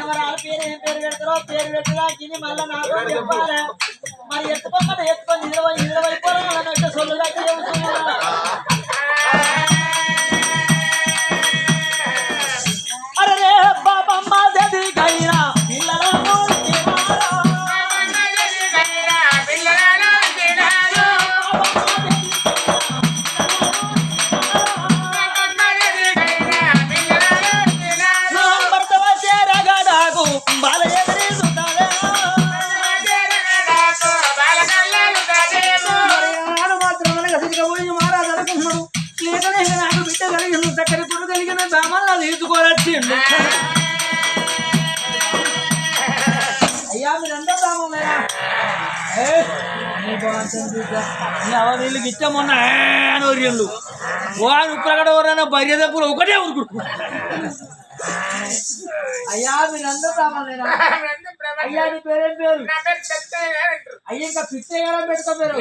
మనవరాల పేరు ఏం పేరు పెడతారో పేరు పెట్టగా తిని మళ్ళీ నాకు చెప్పాలి మరి ఎత్తుకోమని ఎత్తుకొని ఇరవై ఇరవై పోరాలంటే సొల్లు కట్టి చెబుతున్నా వీళ్ళకి ఇష్టం ఉన్న అని వర్యళ్ళు వాడు ఇక్కడ ఎవరైనా భార్య దగ్గర ఒకటే ఊరుకుంటు అయ్యా మీరందరూ అయ్యా నీ పేరేం పేరు? అయ్యా ఇంకా పిచ్చే గారం పెట్టుకో పేరు.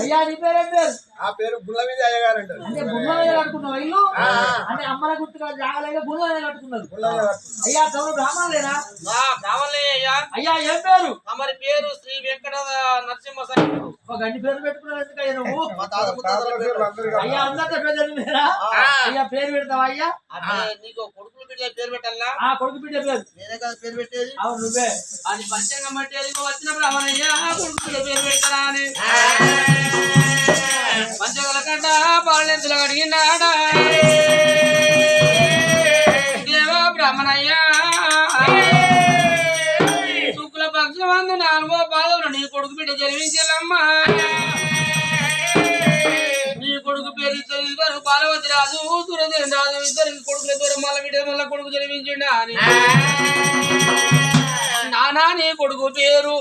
అయ్యా నీ పేరేం పేరు? ఆ పేరు గుళ్ళ మీద అయ్యగారు అంటారు అంటే బుల్ల మీద కట్టుకున్నావు ఇల్లు అంటే అమ్మల గుర్తుగా జాగలేక మీద కట్టుకున్నారు. గుళ్ళ మీద కట్టుకుంటారు. అయ్యా తమరు బ్రాహ్మణులేనా కావాలి అయ్యా. అయ్యా ఏం పేరు? తమరి పేరు శ్రీ వెంకట నరసింహ ఒక గంటి పేరు పెట్టుకున్నావు ఎందుకయ్యా నువ్వు. అయ్యా అందరితో పెద్దలు మీరా అయ్యా పేరు పెడతావా అయ్యా? నీకు కొడుకులు బిడ్డ పేరు పెట్టాలా? ఆ కొడుకు బిడ్డ పేరు. నేనే కదా పేరు పెట్టేది. అవును నువ్వే. అది పంచంగం అది వచ్చినప్పుడు అవనయ్యా కొడుకు బిడ్డ పేరు పెట్టాలా అని. పంచగల కంట పాలెంతులు అడిగినాడా దేవా బ్రాహ్మణయ్యా శుక్ల పక్షమందు నాలుగో పాదములు నీ కొడుకు బిడ్డ జన్మించాలమ్మా నీ కొడుకు పేరు ఇద్దరు ఇద్దరు రాజు సురదేవి రాజు ఇద్దరు కొడుకుల దూరం మళ్ళీ బిడ్డ మళ్ళీ కొడుకు జన్మించిండా అని. నానా నీ కొడుకు పేరు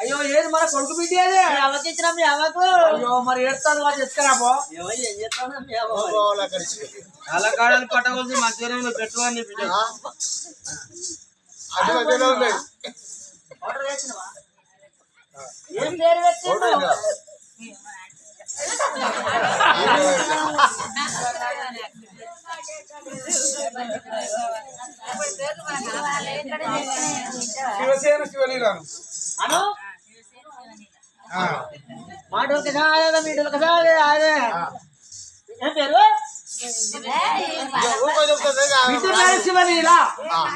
అయ్యో ఏది మన కొడుకు బిడ్డ ఏదే మీ అవ్వకి అయ్యో మరి ఏడుస్తాను వాళ్ళు చెప్తారా ఏం చేస్తాను అలా కాడలు పట్టవలసి మంచిగా పెట్టుకోండి బిడ్డ ఆర్డర్ ఏం పేరు పెట్టిండు శివసేన శివలీలను అను ఆ. మాటలు కదా అదే మీటలు కదా అదే అదే ఏం పేరు ఇక ఊకో చెప్తుంది ఇక బిడ్డ పేరు శివలీల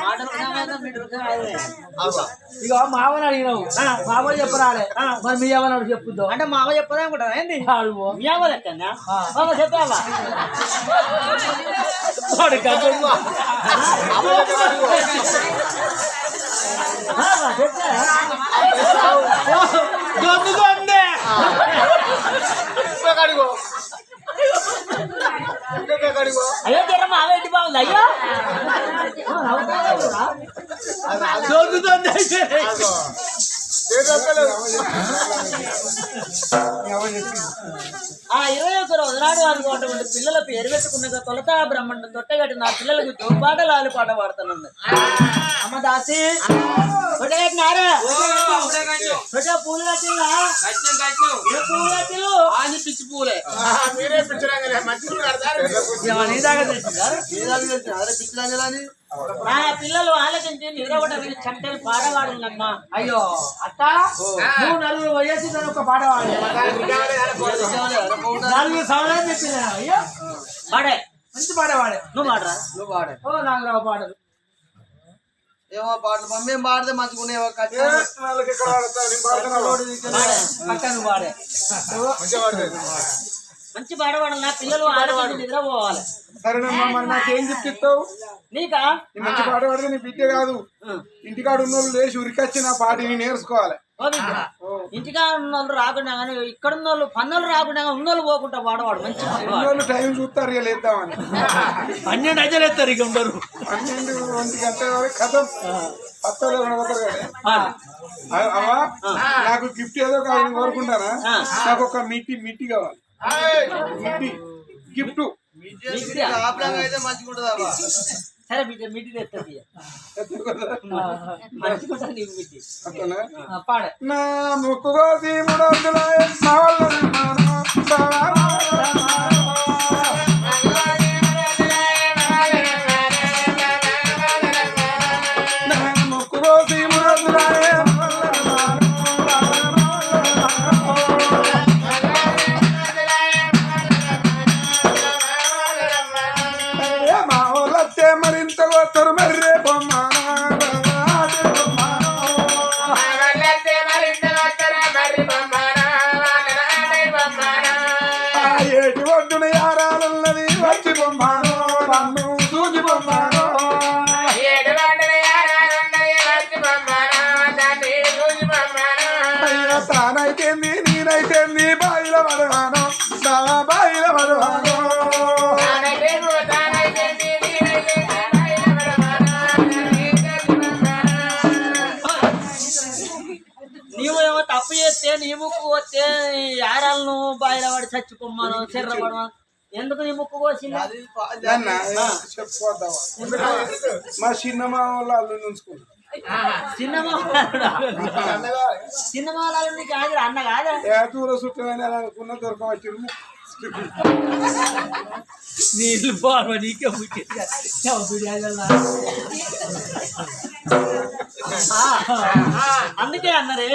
మాటలు కదా అదే మీటలు కదా అదే అవ్వ. ఇక మామని అడిగినావు మామ చెప్పరాలే మరి మీ ఎవరు చెప్పుద్దాం అంటే మా అవ్వ చెప్పదా అనుకుంటా ఏంది అడుగు మీ అవ్వ లెక్కనా అవ్వ చెప్పావా ఇంకో కాడిగో. ఇంకో కాడిగో. అయ్యో జర మా అవ్వ ఇంటి బాగుంది? అయ్యో. ఆ ఇరవై ఒక రోజు నాడు అనుకున్నటువంటి పిల్లల పేరు పెట్టుకున్న తొలత బ్రహ్మాండం తొట్టగట్టి నా పిల్లలకు జోపాటలు ఆలు పాట పాడుతున్నది అమ్మ దాసి. తొట్టగట్టినారా తొట్ట పూలు కట్టిల్లా ఏ పూలు ఆని పిచ్చి. మంచి కడతారు. నీ దాకా తెచ్చిందా. నా పిల్లలు ఆలోచించి నిద్రపడని చంటలు పాడవాడులమ్మా అయ్యో. అత్త నువ్వు నలుగురు వయస్సు ఒక పాట పాడే. నలుగురు సవరం చెప్పింది అయ్యో. పాడే. మంచి పాట పాడే. నువ్వు పాడరా? నువ్వు పాడే ఓ నాకు రావు పాటలు ఏమో పాటలు మమ్మీ పాడితే. పాడే మంచిగా వాడతావు. మంచి పాడవాడు నా పిల్లలు నిద్రపోవాలి సరేనమ్మా మరి నాకేం చెప్తావు నీకా? నీ మంచి పాట పాడితే నీ బిడ్డ కాదు. ఇంటికాడ ఉన్న వాళ్ళు లేచి ఉరికొచ్చి నా పాటని నేర్చుకోవాలి. ఇంటిగా ఉన్న వాళ్ళు రాకుండా కానీ ఇక్కడ ఉన్న వాళ్ళు పన్నులు రాకుండా ఉన్న వాళ్ళు పోకుండా పాడవాడు మంచి టైం చూస్తారు లేద్దామని. పన్నెండు అయితే ఎత్తారు ఇక ఉండరు పన్నెండు ఒంటి గంట వరకు కథం. పత్తలో అవ్వా నాకు గిఫ్ట్ ఏదో కావాలి కోరుకుంటానా? నాకు ఒక మిట్టి మిట్టి కావాలి. మిట్టి గిఫ్ట్. అయితే మంచిగుంటుందా సరే బిడ్డ మిడ్డి తెస్తుంది మంచిగా నీకు మిడ్డి పాడే. నా ముక్కు చచ్చిపోమ్మను చెర్రపడమను ఎందుకు నీ ముక్కు కోసింది? మా చిన్నమ్మ వాళ్ళ అల్లు ఉంచుకుంటా. సినిమా సినిమా నీకు ఆగి అన్న కాదా? ఏ దూర చుట్టమని అనుకున్న దొరకవచ్చు నీళ్ళు పాడు నీకే అందుకే అన్నరే.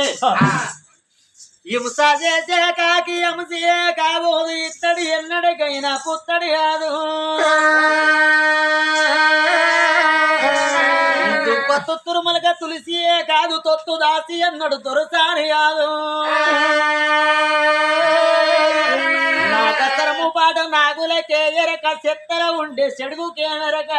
హింస చేసే కాకి హింసే కాబోదు ఇత్తడి ఎన్నడికైనా పుత్తడి కాదు దుప్ప తొత్తురుమలక తులసియే కాదు తొత్తు దాసి అన్నడు దొరసాని కాదు నాకసరము పాట నాగులకే ఎరక చెత్తర ఉండే చెడుగుకేనరక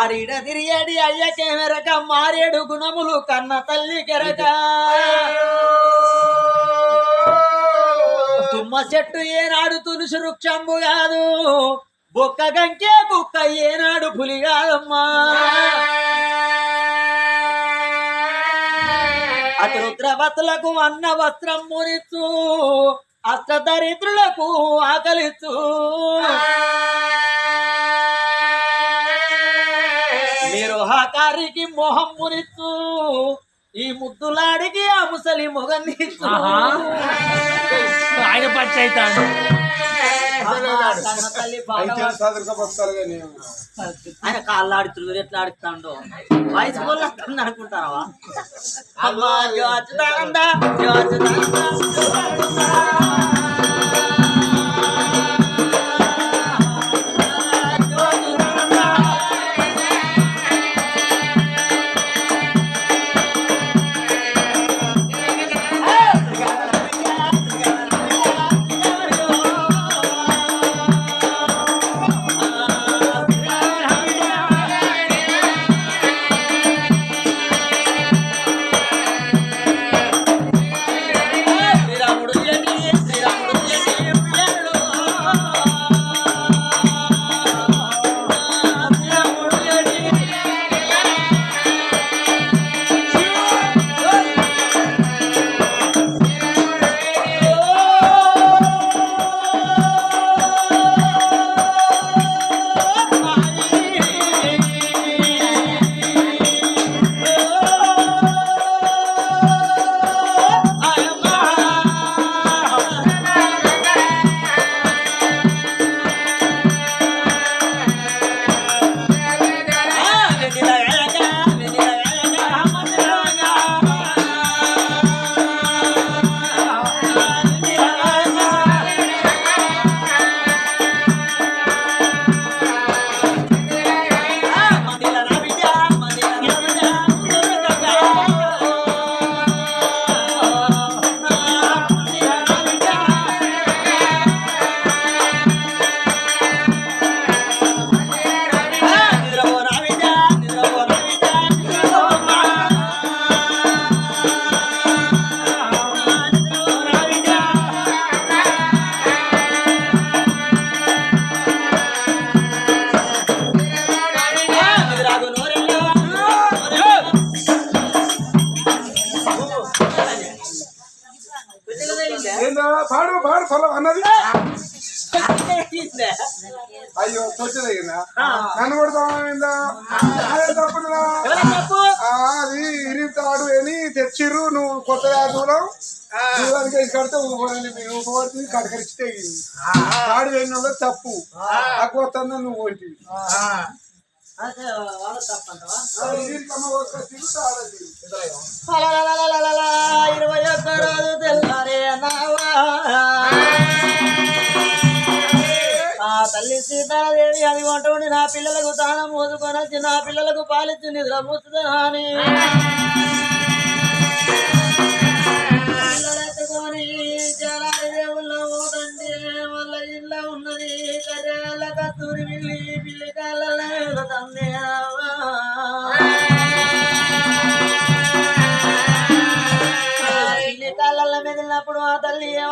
ఆడిడ తిరిగేడి అయ్యకేమెరక మారేడు గుణములు కన్న తల్లి కెరక. తుమ్మ చెట్టు ఏనాడు తులుసు వృక్షంబు కాదు బొక్క గంకే కుక్క ఏనాడు పులి కాదమ్మా. అతి రుద్రవతులకు అన్న వస్త్రం మురిచ్చు అష్టదరిద్రులకు ఆకలిచ్చు మీరు హాకారికి మొహం మురిచ్చు ఈ ముద్దులాడికి ఆ ముసలి మొగనిచ్చు ఆయన కానీ ఆయన కాళ్ళు ఆడుతున్నారు ఎట్లా ఆడుతాడో వయసు వస్తుంది అమ్మా జోచుదానందా పాడు పాడు పొలం అన్నది. అయ్యో తొచ్చదగినా నన్ను కొడతామైందా అదే తప్పుదా అది ఇరితాడు అని తెచ్చిర్రు నువ్వు కొత్తగా దూరం దూరానికి వేసి కడితే ఊపబడుతుంది కడకరిచి తెగింది తాడు వేసిన వాళ్ళ తప్పు. తక్కువ నువ్వు ఒంటివి ఇరవై ఒక్క రోజు తెల్లారే నావా. తల్లి సీతాదేవి అది వంటని నా పిల్లలకు తానం మోసుకొని వచ్చి నా పిల్లలకు పాలిచ్చి నిద్ర ఇళ్ళ ఉన్నది కర్యాల కస్తూరి పిల్లి పిల్లి కాళ్ళ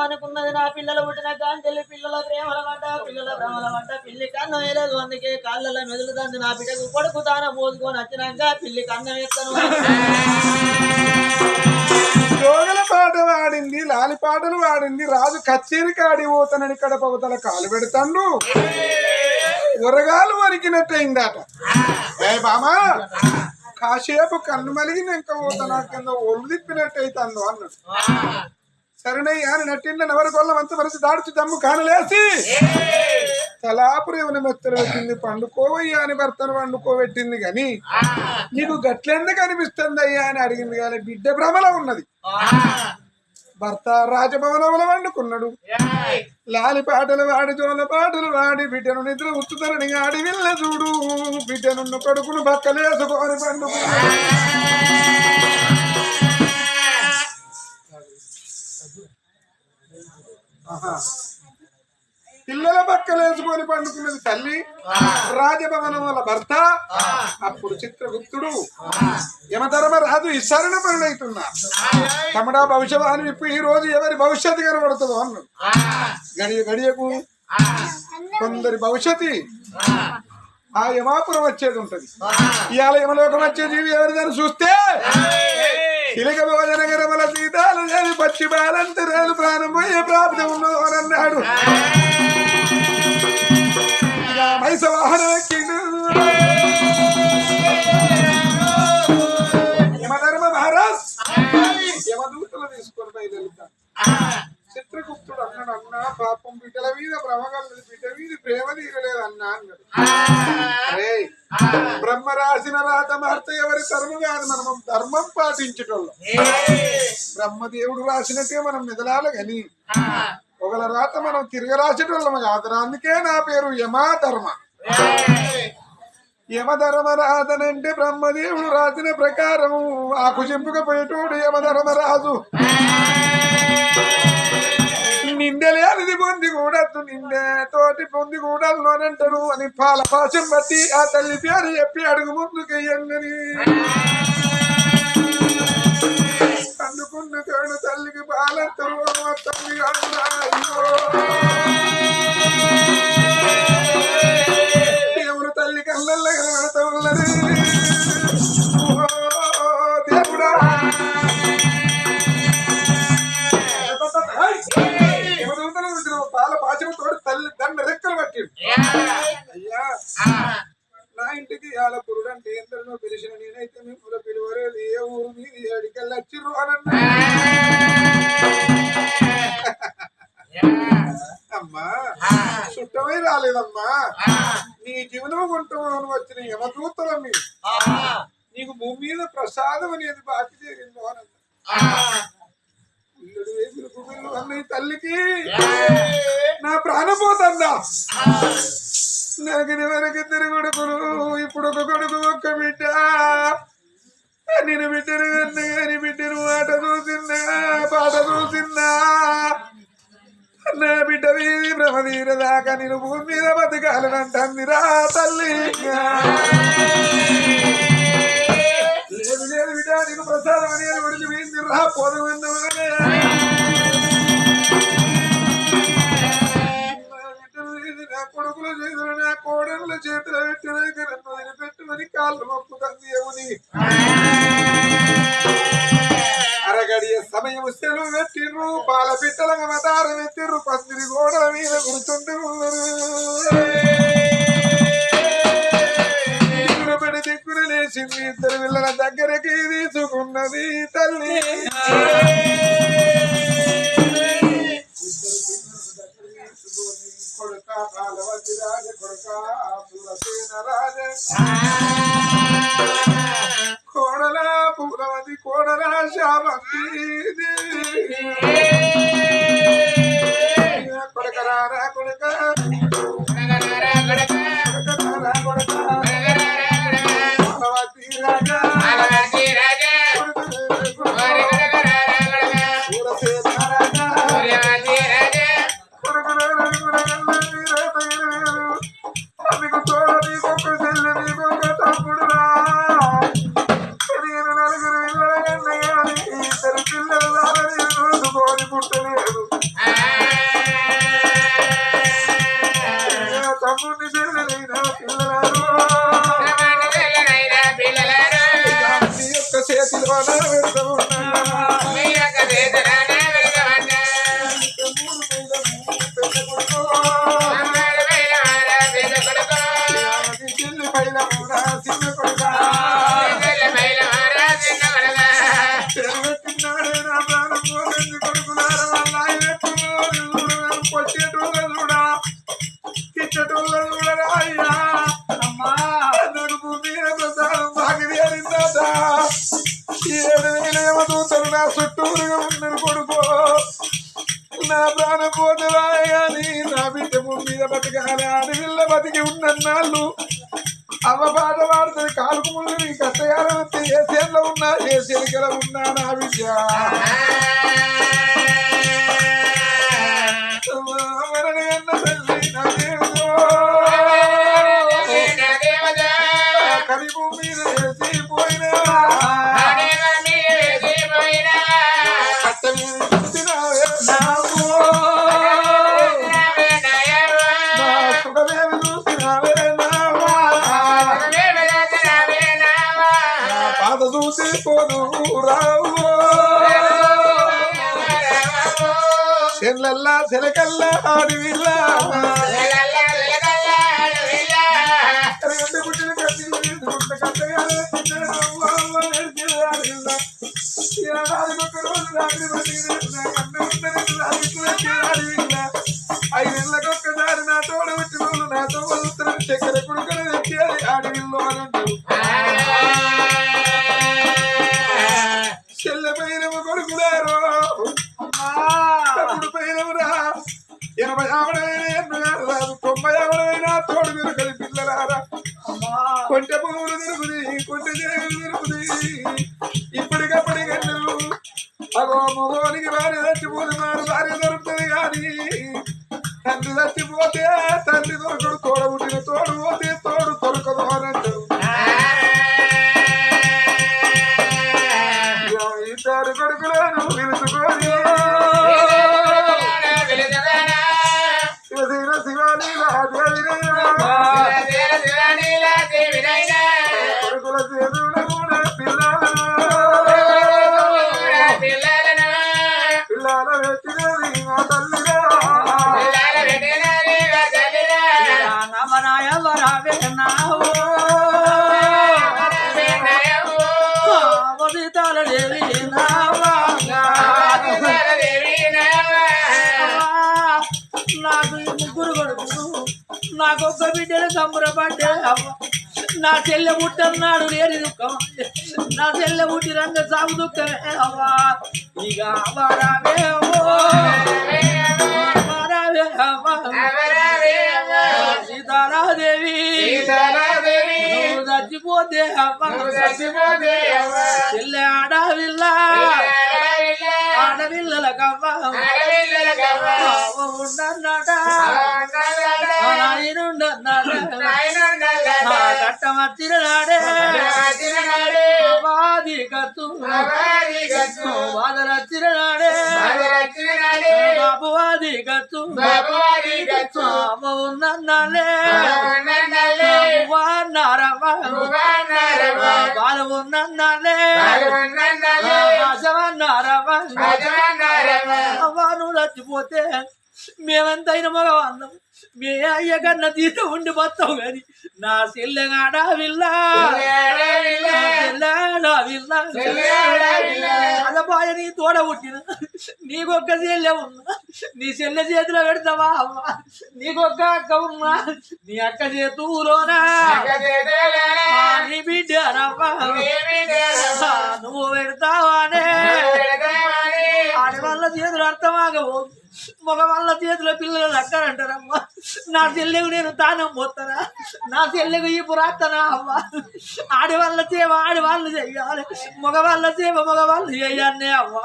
అనుకున్నది నా పిల్లలు పుట్టిన కాంచెల్లి పిల్లల ప్రేమల వంట పిల్లల భ్రమల వంట. పిల్లి కన్నం వేయలేదు అందుకే కాళ్ళలో మెదులుతుంది నా బిడ్డకు. కొడుకు తాన పోసుకొని వచ్చినాక పిల్లి కన్నం ఎత్తను. జోగల పాట వాడింది లాలి పాటలు వాడింది. రాజు కచ్చేరి కాడి పోతానని కడప అవతల కాలు పెడతాడు. ఉరగాలు వరికినట్టయిందట. ఏ బామా కాసేపు కన్ను మలిగినాక పోతానా కింద ఒళ్ళు తిప్పినట్టయితాండు అన్నాడు. సరేనయ్యా అని నట్టిండ నవరి కొల్ల మంత వరసి దాడుచు దమ్ము కానలేసి తలాపురు ఏమైనా మెత్తలు పెట్టింది పండుకోవయ్యా అని భర్తను పండుకోబెట్టింది గాని నీకు గట్లెందుకు అనిపిస్తుంది అయ్యా అని అడిగింది కానీ బిడ్డ భ్రమలో ఉన్నది. భర్త రాజభవనంలో వండుకున్నాడు. లాలి పాటలు వాడి జోల పాటలు వాడి బిడ్డను నిద్ర ఉత్తుతరని ఆడి వెళ్ళ చూడు. బిడ్డనున్న కొడుకును బక్కలేసుకొని పండుకున్నాడు. పిల్లల పక్కలేసుకొని పండుకున్నది తల్లి రాజభవనం వల్ల భర్త అప్పుడు చిత్రగుప్తుడు. యమధర్మ రాజు ఇసరణ పనులైతున్నా తమడా భవిష్యవాణి విప్పు ఈ రోజు ఎవరి భవిష్యత్తు కనబడుతుందో అన్నాడు. గడియ గడియకు కొందరి భవిష్యత్తు. ఆ. యమాపురం వచ్చేది ఉంటది. ఇవాళ యమలోకం వచ్చే జీవి ఎవరిదని చూస్తే చిలక భోజన గరమల సీతాలు లేని పచ్చి బాలంతరాలు ప్రాణం పోయే ప్రాప్తి ఉన్నదో అని అన్నాడు. వాహనం ఎక్కిండు యమధర్మ మహారాజ్. యమదూతలు తీసుకొని బయలుదేరుతాడు చిత్రగుప్తుడు అన్నాడు అన్నా పాపం బిడ్డల మీద భ్రమగలదు బిడ్డ మీద ప్రేమ తీరలేదు అన్నా అన్నాడు బ్రహ్మ రాసిన రాత మార్త ఎవరి ధర్మం కాదు మనం ధర్మం పాటించటోళ్ళం బ్రహ్మదేవుడు రాసినట్టే మనం మెదలాలి గని ఒకళ్ళ రాత మనం తిరగ రాసేటోళ్ళం కాదు అందుకే నా పేరు యమా ధర్మ యమధర్మ రాధనంటే బ్రహ్మదేవుడు రాసిన ప్రకారం ఆకు చెంపుకపోయేటోడు యమధర్మ రాజు నిండలేనిది పొంది కూడద్దు నిండే తోటి పొంది కూడల్లోనంటాడు అని పాల పాశం బట్టి ఆ తల్లి పేరు చెప్పి అడుగు ముందుకెయ్యంగని ప్రాణం నాకు ఇది వరకు ఇద్దరు కొడుకులు ఇప్పుడు ఒక కొడుకు ఒక్క బిడ్డ. నేను బిడ్డను కన్నా కానీ బిడ్డను ఆట చూసిందా పాట చూసిందా నా బిడ్డ వీధి భ్రమదీర దాకా నేను భూమి మీద బతకాలనంటుంది రా తల్లి. లేదు లేదు బిడ్డ నీకు ప్రసాదం అని విడిచి పోయింది రా పోదమన్నా నా కొడుకుల చేతులు నా కోడళ్ళ చేతులు పెట్టినాక నన్ను వదిలిపెట్టుమని కాళ్ళు మొక్కుతుంది దేవుని. అరగడియ సమయం సెలవు పెట్టిర్రు పాల పిట్టల అవతారం ఎత్తిర్రు పందిరి గోడల మీద కూర్చుంటూ ఉన్నారు దిక్కున దిక్కున లేచింది ఇద్దరు పిల్లల దగ్గరికి తీసుకున్నది తల్లి. కొడుక బాలవతి రాజ కొడుక సురసేన రాజ. కోడల పూలవతి కోడలా శామంతి తమ్ముడిని చెల్లెలైన పిల్లలను నీ అవ్వ కాలుకు ముందు నీ కట్టయాల ఏ సేన్లో ఉన్నా ఏ చెలికల ఉన్నా నా బిడ్డ చెల్లల్లా చెలకల్లా ఆడివిల్లా రెండు పుట్టిన గుంట కట్టగా ఒక్క బిడ్డలు సంబరపడ్డా నా చెల్లె పుట్టన్నాడు లేని దుఃఖం. నా చెల్లె పుట్టి రంగ సాగు దుఃఖమే. అవ్వా. ఇక అవరావే అవ్వో. అవరావే అవ్వా. సీతారాదేవి నువ్వు చచ్చిపోతే అవ్వ చెల్లె ఆడవిల్ల. కట్టమత్తిన నాడే వాది కత్తు వాదరత్తిన నాడే బాబు వాది కత్తు అమ్మ ఉన్నన్నాలే వాన్నారవ్వ బాలు ఉన్నన్నాలే వాసవన్నారవ్వ లేకపోతే మేమెంతైనా మగవాళ్ళం మీ అయ్య కన్నా తీత ఉండి పోతావు కానీ నా చెల్లెగాడా విల్లా? అదపాయ నీ తోడ పుట్టిన నీకొక్క చెల్లె ఉన్నా. నీ చెల్లె చేతిలో పెడతావా అమ్మా? నీకొక్క అక్క ఉన్నా. నీ అక్క చేతులోనా నీ బిడ్డ రవ్వా. ఆ, నువ్వు పెడతావానే? ఆడవాళ్ళ చేతులు అర్థమాగవు మగవాళ్ళ చేతిలో పిల్లలు అక్కారంటారమ్మా నా చెల్లెకు నేను తానం పోతానా నా చెల్లెకు ఈ పురాతనా అమ్మా? ఆడవాళ్ళ సేవ ఆడవాళ్ళు చెయ్యాలి మగవాళ్ళ సేవ మగవాళ్ళు చెయ్యాలనే అమ్మా.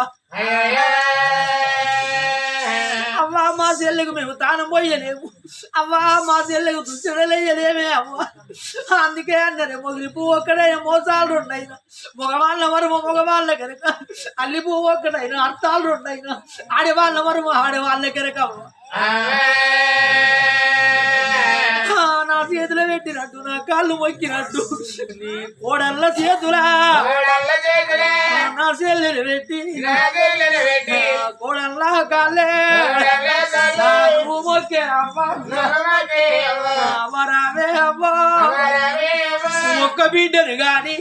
అవ్వ మా చెల్లెకు మేము తానం పోయలేము. అవ్వ మా చెల్లెకు దుశ్చడలేయలేమే అవ్వ. అందుకే అందరే మొగిలి పువ్వు ఒక్కడైనా మోసాలు రెండైనా మగవాళ్ళ వరము మగవాళ్ళ కనుక అల్లి పువ్వు ఒక్కడైనా అర్థాలు రెండైనా ఆడవాళ్ళ వరము ఆడవాళ్ళ అవ్వ ఆ, నా చేతిలో పెట్టినట్టు నా కాళ్ళు మొక్కినట్టు. నీ కోడళ్ళ చేతులా. నా చెల్లెలు పెట్టి కోడళ్ళ కాళ్ళే. ఒక్క బిడ్డను గాని.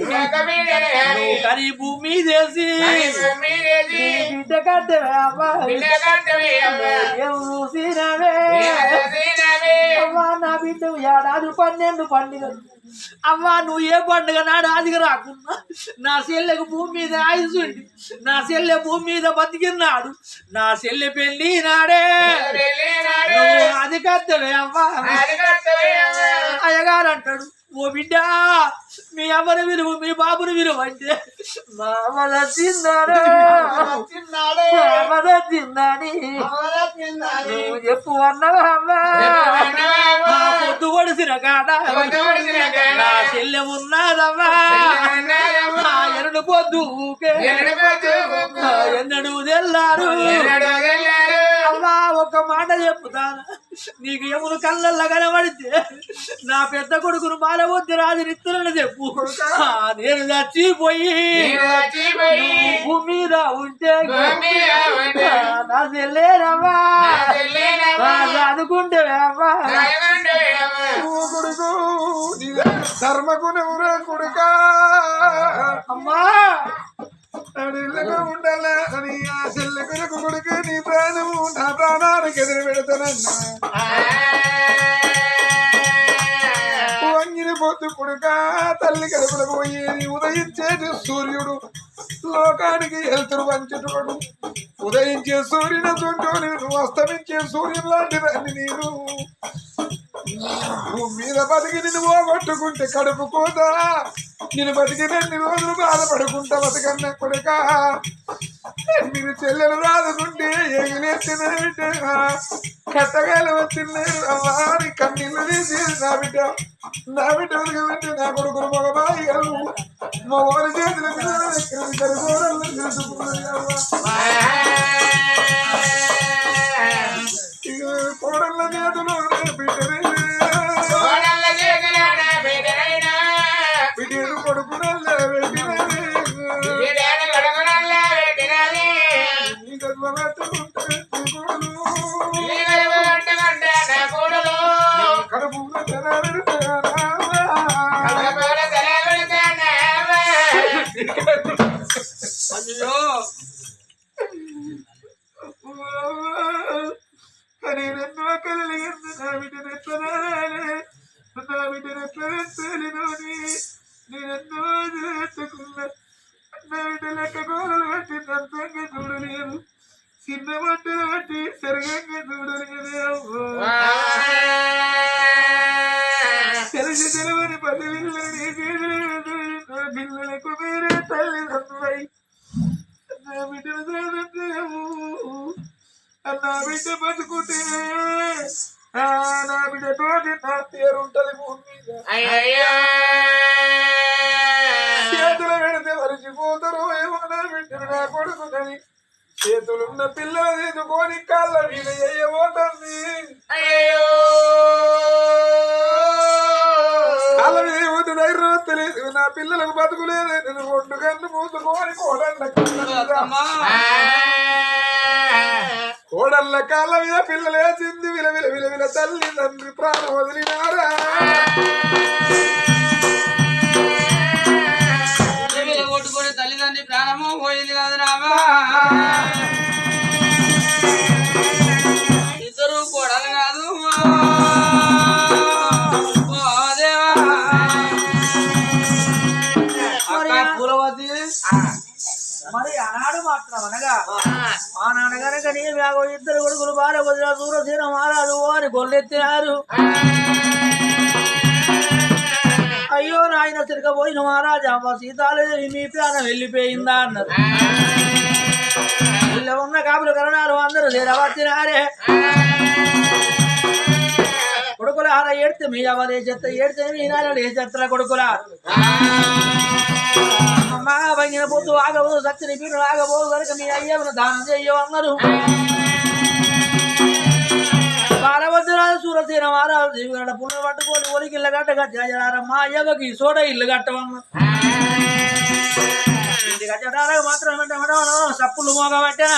కని భూమి చేసి. బిడ్డ కట్టవే ఏం చూసినవే? అవ్వా నా బిడ్డ ఏడాది పన్నెండు పండుగ. అవ్వా నువ్వు ఏ పండుగ నాడు ఆదిగా రాకున్నా? నా చెల్లెకు భూమి మీద ఆయుసుండి నా చెల్లె భూమి మీద బతికినాడు నా చెల్లె పెళ్ళి నాడే. నువ్వు అది కత్తవే అవ్వా. అయ్యగారు అంటాడు ఓ బిడ్డ మీ అమ్మని విలువ మీ బాబుని విలువ అంటే మామల తిన్నాడు. మామల తిందని నువ్వు చెప్పు అన్నవా అమ్మా? పొద్దు పొడిసిన కాడ నా చెల్లె ఉన్నదమ్మా. ఎరడు పొద్దు ఎన్నడు తెల్లారు. అమ్మా ఒక మాట చెప్పుతాను నీకు ఎమును కళ్ళల్లో కనబడితే నా పెద్ద కొడుకును బాలబొద్ది రాజు నిత్తులను చెప్పు. నేను చచ్చిపోయి భూమి మీద ఉంటే నా చెల్లేనమ్మా చదువుకుంటే అమ్మా ఓ కొడుకు ధర్మగుణమురా కొడుకా. అమ్మా అడిల్లగా ఉండాలా అని ఆ చెల్లె కొడుకు కొడుకు నీ ప్రాణము నా ప్రాణానికి ఎదురు పెడతానన్నా వంగిన పొద్దు కొడుక తల్లి కడుపుల పోయేది ఉదయించేది సూర్యుడు. లోకానికి వెళ్తురు వంచుటోడు ఉదయించే సూర్యుని చుట్టూ నువ్వు అస్తమించే సూర్యుని లాంటి దాన్ని నేను. భూమి మీద బతికి నిన్ను పోగొట్టుకుంటే కడుపు కోత నేను బతికినన్ని రోజులు బాధపడుకుంటా బతకన్న కొడుక. మీరు చెల్లెలు రాదుకుంటే ఎగిలేసిన బిడ్డ. కట్టగాలు వచ్చిన్నారు అమ్మారి కన్నీళ్ళు తీసి నా బిడ్డ. నా బిడ్డ ఉదగబెట్టి నా కొడుకులు మగబాయి గారు మగవారి చేతుల కోడళ్ళ చేతులు బిడ్డనే నా బిడ్డ బతుకుంటే ఆ, నా బిడ్డ తోటి నా పేరు ఉంటది భూమి మీద. చేతులు పెడితే మరిచిపోతారు ఏమో నా బిడ్డను నా కొడుకునని చేతులున్న పిల్లలు తీసుకొని కాళ్ళ మీద వేయబోతుంది. కాళ్ళ మీద ధైర్యం తెలియదు. నా పిల్లలకు బతుకులేదు నేను రెండు గంటలు మూసుకొని అమ్మా! కోడళ్ళ కాళ్ళ మీద పిల్లలేసింది విల విల విల విల తల్లి తండ్రి ప్రాణం వదిలినారా? మాత్రం అనగా ఆనాడు కనుక నీ ఇద్దరు కొడుకులు బాల వదిన దూరసీన మారాదు అని గొల్లెత్తినారు అయ్యో నాయన తిరగబోయిన మహారాజా మా సీతాలేదేవి మీ ప్రాణం వెళ్ళిపోయిందా అన్నారు. ఇలా ఉన్న కాపులు కరణాలు అందరూ చేరబట్టినారే కొడుకుల ఆర ఏడితే మీ ఎవరే చెత్త ఏడితే మీ నాయన ఏ చెత్త కొడుకులా. అమ్మ భంగిన పొద్దు ఆగబోదు సత్తిని పీడు ఆగబోదు కనుక మీ అయ్యవను దానం చెయ్యవన్నారు బాలవద్దురాజు సూరసేన వారాలు జీవిగడ పుల్ల పట్టుకొని ఒలికి ఇల్లు కట్టగా జయరార అయ్యవకి సోడ ఇల్లు కట్టవమ్మ ఇంటి మాత్రం సప్పులు మోగబట్టా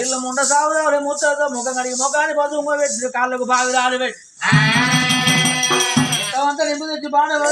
ఇల్లు ముండ సాగుదావులే ముత్తతో ముఖం కడిగి ముఖాన్ని పదువు పెట్టి కాళ్ళకు బావి రాలు పెట్టి అంతా నింపు తెచ్చి బాగా